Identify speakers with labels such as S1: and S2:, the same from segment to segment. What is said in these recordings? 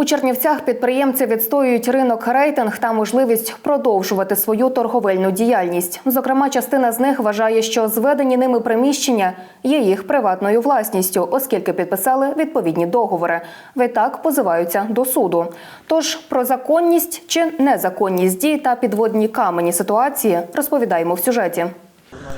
S1: У Чернівцях підприємці відстоюють ринок рейтинг та можливість продовжувати свою торговельну діяльність. Зокрема, частина з них вважає, що зведені ними приміщення є їх приватною власністю, оскільки підписали відповідні договори. Відтак позиваються до суду. Тож про законність чи незаконність дій та підводні камені ситуації розповідаємо в сюжеті.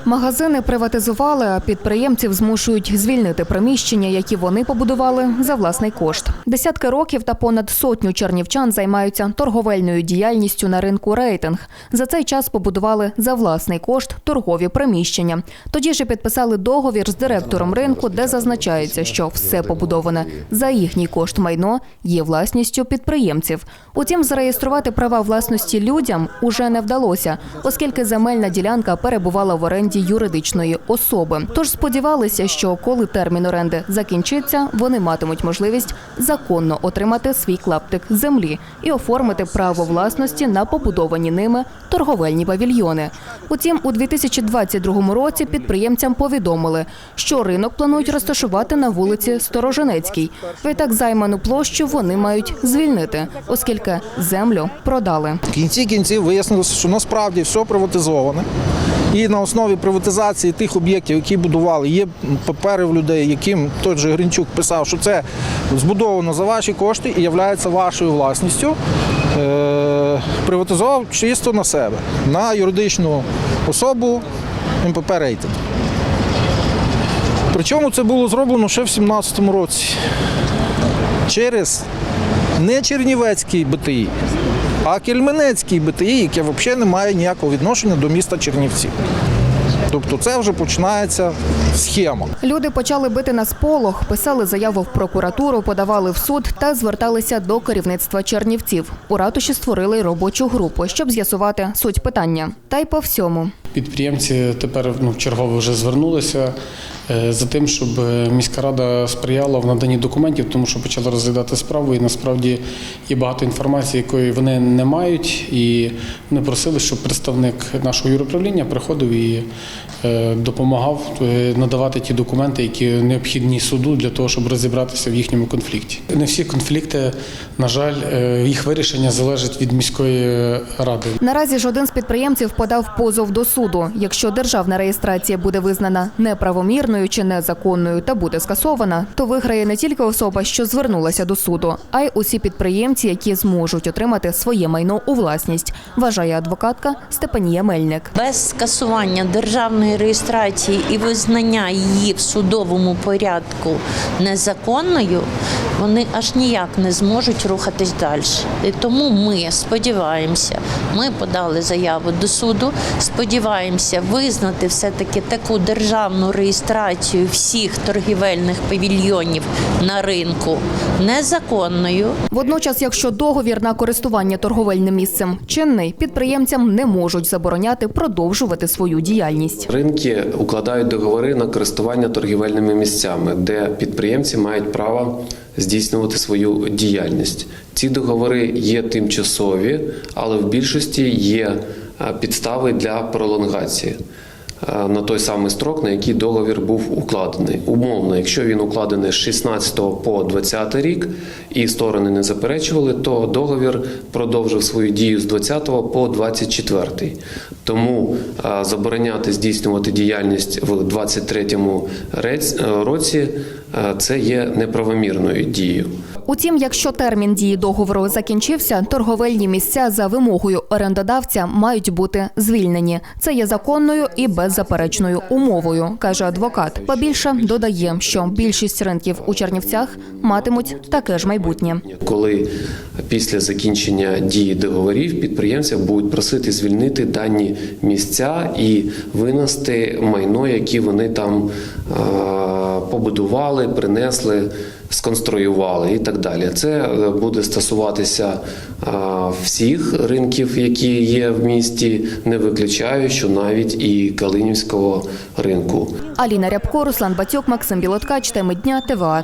S1: Магазини приватизували, а підприємців змушують звільнити приміщення, які вони побудували за власний кошт. Десятки років та понад сотню чернівчан займаються торговельною діяльністю на ринку рейтинг. За цей час побудували за власний кошт торгові приміщення. Тоді ж і підписали договір з директором ринку, де зазначається, що все побудоване за їхній кошт майно є власністю підприємців. Утім, зареєструвати права власності людям уже не вдалося, оскільки земельна ділянка перебувала в оренді юридичної особи. Тож сподівалися, що коли термін оренди закінчиться, вони матимуть можливість законно отримати свій клаптик землі і оформити право власності на побудовані ними торговельні павільйони. Утім, у 2022 році підприємцям повідомили, що ринок планують розташувати на вулиці Сторожинецькій. Відтак займану площу вони мають звільнити, оскільки землю продали.
S2: В кінці кінців вияснилося, що насправді все приватизоване. І на основі приватизації тих об'єктів, які будували, є папери в людей, яким той же Гринчук писав, що це збудовано за ваші кошти і є вашою власністю. Е- приватизував чисто на себе, на юридичну особу МПП рейтинг. Причому це було зроблено ще в 2017 році через не Чернівецький БТІ, а Кельменецький БТІ, яке взагалі не має ніякого відношення до міста Чернівці. Тобто це вже починається схема.
S1: Люди почали бити на сполох, писали заяву в прокуратуру, подавали в суд та зверталися до керівництва Чернівців. У ратуші створили робочу групу, щоб з'ясувати суть питання. Та й по всьому.
S3: Підприємці тепер ну, вчергово вже звернулися е, за тим, щоб е, міська рада сприяла в наданні документів, тому що почали розглядати справу, і насправді є багато інформації, якої вони не мають. І вони просили, щоб представник нашого юроправління приходив і е, допомагав надавати ті документи, які необхідні суду для того, щоб розібратися в їхньому конфлікті. Не всі конфлікти, на жаль, їх вирішення залежить від міської ради.
S1: Наразі ж один з підприємців подав позов до суду. Якщо державна реєстрація буде визнана неправомірною чи незаконною та буде скасована, то виграє не тільки особа, що звернулася до суду, а й усі підприємці, які зможуть отримати своє майно у власність, вважає адвокатка Степанія Мельник.
S4: Без скасування державної реєстрації і визнання її в судовому порядку незаконною, вони аж ніяк не зможуть рухатись далі. І тому ми сподіваємося, ми подали заяву до суду, сподіваємося визнати все-таки таку державну реєстрацію всіх торгівельних павільйонів на ринку незаконною.
S1: Водночас, якщо договір на користування торговельним місцем чинний, підприємцям не можуть забороняти продовжувати свою діяльність.
S5: Ринки укладають договори на користування торгівельними місцями, де підприємці мають право здійснювати свою діяльність. Ці договори є тимчасові, але в більшості є підстави для пролонгації. е, На той самий строк, на який договір був укладений. Умовно, якщо він укладений з 16 по 20 рік і сторони не заперечували, то договір продовжив свою дію з 20 по 24. Тому е, забороняти здійснювати діяльність в 23 рець- році е, це є неправомірною дією.
S1: Утім, якщо термін дії договору закінчився, торговельні місця за вимогою орендодавця мають бути звільнені. Це є законною і беззаперечною умовою, каже адвокат. Побільше додає, що більшість ринків у Чернівцях матимуть таке ж майбутнє.
S5: Коли після закінчення дії договорів підприємців будуть просити звільнити дані місця і винести майно, які вони там побудували, принесли, сконструювали і так далі. Це е, буде стосуватися е, всіх ринків, які є в місті, не виключаю, що навіть і Калинівського ринку.
S1: Аліна Рябко, Руслан Батьок, Максим Білоткач, теми дня ТВА.